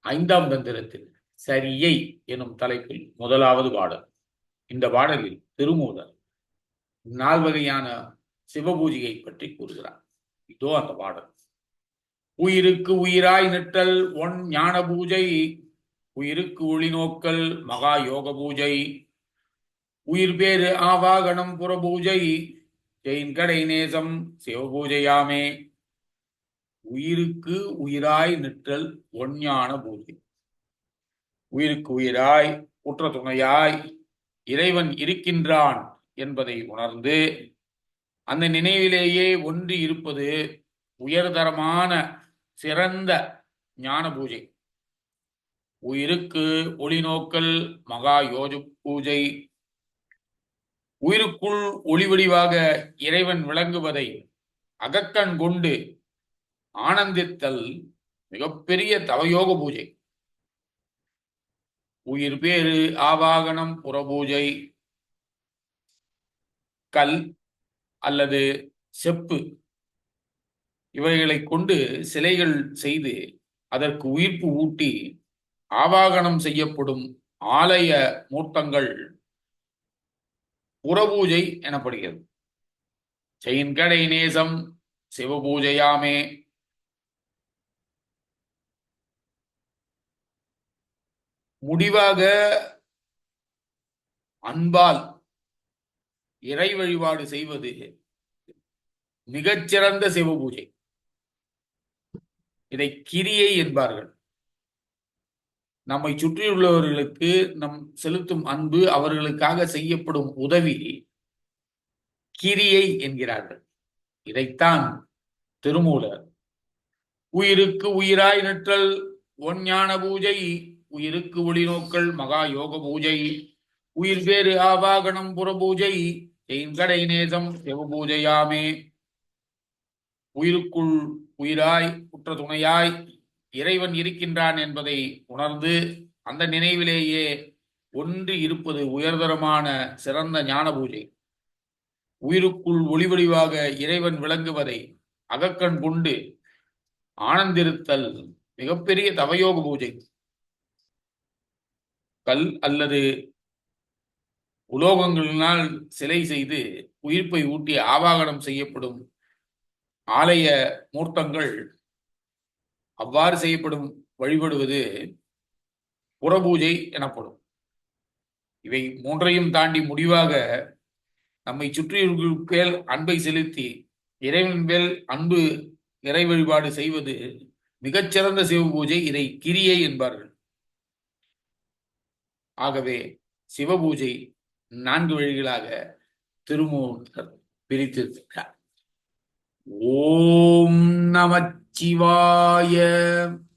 ஐந்தாம் தந்திரத்தில் சரியை எனும் தலைப்பில் முதலாவது பாடல். இந்த பாடலில் திருமூலர் நால்வகையான சிவபூஜையை பற்றி கூறுகிறார். இதோ அந்த பாடல். உயிருக்கு உயிராய் நிற்றல் ஒன் ஞான பூஜை உயிருக்கு ஒளிநோக்கல் மகா யோக பூஜை. உயிர் பேரு ஆவாகனம் புற பூஜை ஜெயின் கடை நேசம் சிவபூஜையாமே. உயிருக்கு உயிராய் நிற்றல் ஒஞ்ஞான பூஜை உயிருக்கு உயிராய் உற்ற துணையாய் இறைவன் இருக்கின்றான் என்பதை உணர்ந்து அந்த நினைவிலேயே ஒன்றி இருப்பது உயர்தரமான சிறந்த ஞான பூஜை. உயிருக்கு ஒளி நோக்கல் மகா யோஜ பூஜை. உயிருக்குள் ஒளிவடிவாக இறைவன் விளங்குவதை அகக்கண் கொண்டு ஆனந்தித்தல் மிகப்பெரிய தவயோக பூஜை. உயிர் பேரு ஆவாகனம் புறபூஜை கல் அல்லது செப்பு இவைகளை கொண்டு சிலைகள் செய்து அதற்கு உயிர்ப்பு ஊட்டி ஆவாகனம் செய்யப்படும் ஆலய மூர்த்தங்கள் புறபூஜை எனப்படுகிறது. செயின்கடை நேசம் சிவபூஜையாமே முடிவாக அன்பால் இறை வழிபாடு செய்வது மிகச்சிறந்த சிவ பூஜை. இதை கிரியை என்பார்கள். நம்மை சுற்றியுள்ளவர்களுக்கு நம் செலுத்தும் அன்பு அவர்களுக்காக செய்யப்படும் உதவி கிரியை என்கிறார்கள். இதைத்தான் திருமூலர் உயிருக்கு உயிராய் நிற்றல் ஒஞ்ஞான பூஜை உயிருக்கு ஒளிநோக்கள் மகா யோக பூஜை. உயிர் பேரு ஆவாகனம் புற பூஜை. கடை நேசம் சிவ பூஜையாமே. உயிருக்குள் உயிராய் குற்ற துணையாய் இறைவன் இருக்கின்றான் என்பதை உணர்ந்து அந்த நினைவிலேயே ஒன்று இருப்பது உயர்தரமான சிறந்த ஞான பூஜை. உயிருக்குள் ஒளிவடிவாக இறைவன் விளங்குவதை அகக்கண் கொண்டு ஆனந்திருத்தல் மிகப்பெரிய தவயோக பூஜை. கல் அல்லது உலோகங்களினால் சிலை செய்து உயிர்ப்பை ஊட்டி ஆவாகனம் செய்யப்படும் ஆலய மூர்த்தங்கள் அவ்வாறு செய்யப்படும் வழிபடுவது புறபூஜை எனப்படும். இவை மூன்றையும் தாண்டி முடிவாக நம்மை சுற்றியுள்ள அன்பை செலுத்தி இறைவன் மேல் அன்பு இறை வழிபாடு செய்வது மிகச்சிறந்த சிவ பூஜை இதை கிரியை என்பார்கள். ஆகவே சிவபூஜை நான்கு வழிகளாக திருமூர்த்தர் பிரித்திருக்கிறார். ஓம் நமச்சிவாய.